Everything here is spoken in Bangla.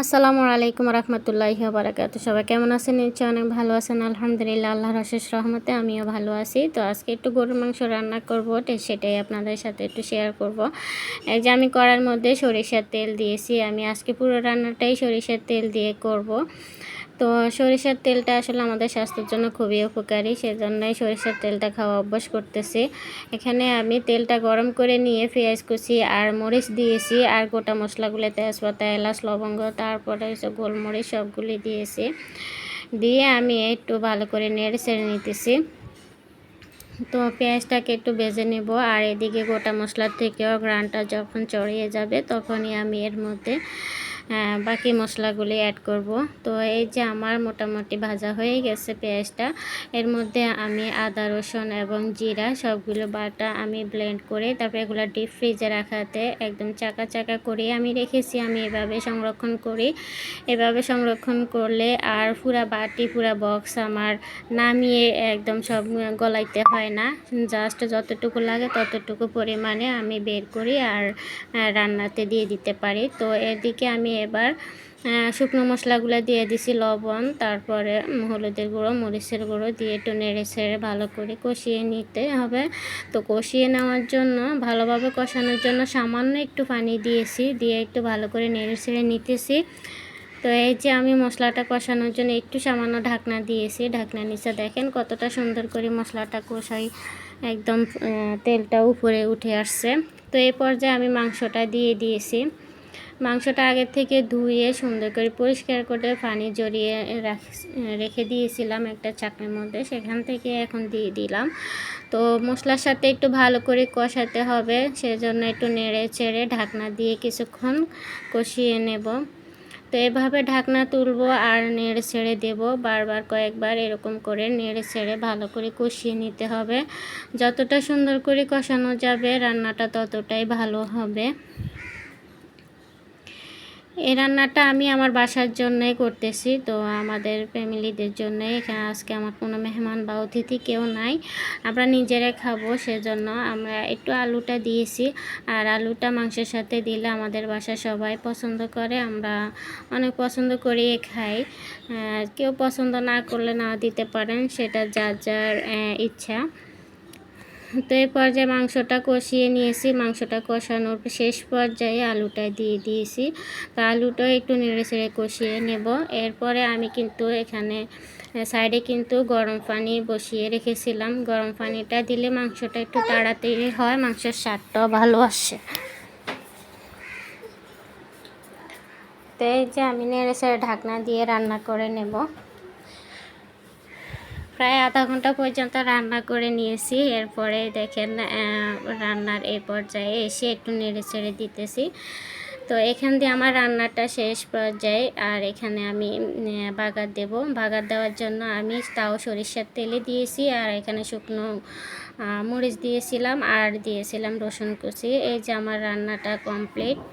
আসসালামু আলাইকুম রহমতুল্লাহি বারাকাত সবাই কেমন আছেন? নিশ্চয় অনেক ভালো আছেন। আলহামদুলিল্লাহ, আল্লাহর অশেষ রহমতে আমিও ভালো আছি। তো আজকে একটু গরুর মাংস রান্না করব সেটাই আপনাদের সাথে একটু শেয়ার করব। এই যে আমি করার মধ্যে সরিষার তেল দিয়েছি। আমি আজকে পুরো রান্নাটাই সরিষার তেল দিয়ে করব। তো সরিষার তেলটা আসলে আমাদের স্বাস্থ্যের জন্য খুবই উপকারী, সেজন্যই সরিষার তেলটা খাওয়া অভ্যাস করতেছি। এখানে আমি তেলটা গরম করে নিয়ে পেঁয়াজ কুচি আর মরিচ দিয়েছি আর গোটা মশলাগুলো তেজপাতা, এলাচ, লবঙ্গ, তারপরে গোলমরিচ সবগুলি দিয়েছি। দিয়ে আমি একটু ভালো করে নেড়ে ছেড়ে নিতেছি। তো পেঁয়াজটাকে একটু ভেজে নেব আর এদিকে গোটা মশলার থেকেও গ্রানটা যখন চড়িয়ে যাবে তখনই আমি এর মধ্যে বাকি মশলাগুলি অ্যাড করব। তো এই যে আমার মোটামুটি ভাজা হয়ে গেছে পেঁয়াজটা, এর মধ্যে আমি আদা, রসুন এবং জিরা সবগুলো বাটা আমি ব্লেন্ড করে তারপরে এগুলো ডিপ ফ্রিজে রাখাতে একদম চাকা চাকা করে আমি রেখেছি, আমি এভাবে সংরক্ষণ করি। এভাবে সংরক্ষণ করলে আর পুরা বাটি, পুরা বক্স আমার নামিয়ে একদম সব গলাইতে হয় না। জাস্ট যতটুকু লাগে ততটুকু পরিমাণে আমি বের করি আর রান্নাতে দিয়ে দিতে পারি। তো এদিকে আমি এবার শুকনো মশলাগুলো দিয়ে দিছি লবণ, তারপরে হলুদের গুঁড়ো, মরিচের গুঁড়ো দিয়ে একটু নেড়ে ছেড়ে ভালো করে কষিয়ে নিতে হবে। তো কষিয়ে নেওয়ার জন্য, ভালোভাবে কষানোর জন্য সামান্য একটু পানি দিয়েছি, দিয়ে একটু ভালো করে নেড়ে ছেড়ে নিতেছি। তো এই যে আমি মশলাটা কষানোর জন্য একটু সামান্য ঢাকনা দিয়েছি, ঢাকনা নিচে দেখেন কতটা সুন্দর করে মশলাটা কষাই একদম তেলটা উপরে উঠে আসছে। তো এই পর্যায়ে আমি মাংসটা দিয়ে দিয়েছি। মাংসটা আগের থেকে ধুয়ে সুন্দর করে পরিষ্কার করে পানি জড়িয়ে রেখে দিয়েছিলাম একটা চাকরির মধ্যে। সেখান থেকে এখন দিয়ে দিলাম। তো মশলার সাথে একটু ভালো করে কষাতে হবে। সেজন্য একটু নেড়ে চেড়ে ঢাকনা দিয়ে কিছুক্ষণ কষিয়ে নেব। তো এভাবে ঢাকনা তুলবো আর নেড়ে ছেড়ে দেব। বারবার কয়েকবার এরকম করে নেড়ে ছেড়ে ভালো করে কষিয়ে নিতে হবে। যতটা সুন্দর করে কষানো যাবে রান্নাটা ততটাই ভালো হবে। এই রান্নাটা আমি আমার বাসার জন্যই করতেছি। তো আমাদের ফ্যামিলিদের জন্যই। এখানে আজকে আমার কোনো মেহমান বা অতিথি কেউ নাই। আমরা নিজেরাই খাব, সেজন্য আমরা একটু আলুটা দিয়েছি। আর আলুটা মাংসের সাথে দিলে আমাদের বাসা সবাই পছন্দ করে। আমরা অনেক পছন্দ করিয়ে খাই। কেউ পছন্দ না করলে না দিতে পারেন, সেটা যার যার ইচ্ছা। তো এই পর্যায়ে মাংসটা কষিয়ে নিয়েছি। মাংসটা কষানোর শেষ পর্যায়ে আলুটা দিয়ে দিয়েছি। তো আলুটা একটু নেড়ে ছেড়ে কষিয়ে নেব। এরপরে আমি কিন্তু এখানে সাইডে কিন্তু গরম পানি বসিয়ে রেখেছিলাম। গরম পানিটা দিলে মাংসটা একটু তাড়াতাড়ি হয়, মাংসের স্বাদটাও ভালো আসে। তো এই যে আমি নেড়ে ছেড়ে ঢাকনা দিয়ে রান্না করে নেব। প্রায় আধা ঘণ্টা পর্যন্ত রান্না করে নিয়েছি। এরপরে দেখেন রান্নার এই পর্যায়ে এসে একটু নেড়ে ছেড়ে দিতেছি। তো এখান দিয়ে আমার রান্নাটা শেষ পর্যায়ে, আর এখানে আমি বাগার দেব। বাগার দেওয়ার জন্য আমি তাও সরিষার তেলে দিয়েছি, আর এখানে শুকনো মরিচ দিয়েছিলাম, আর দিয়েছিলাম রসুন কুচি। এই যে আমার রান্নাটা কমপ্লিট।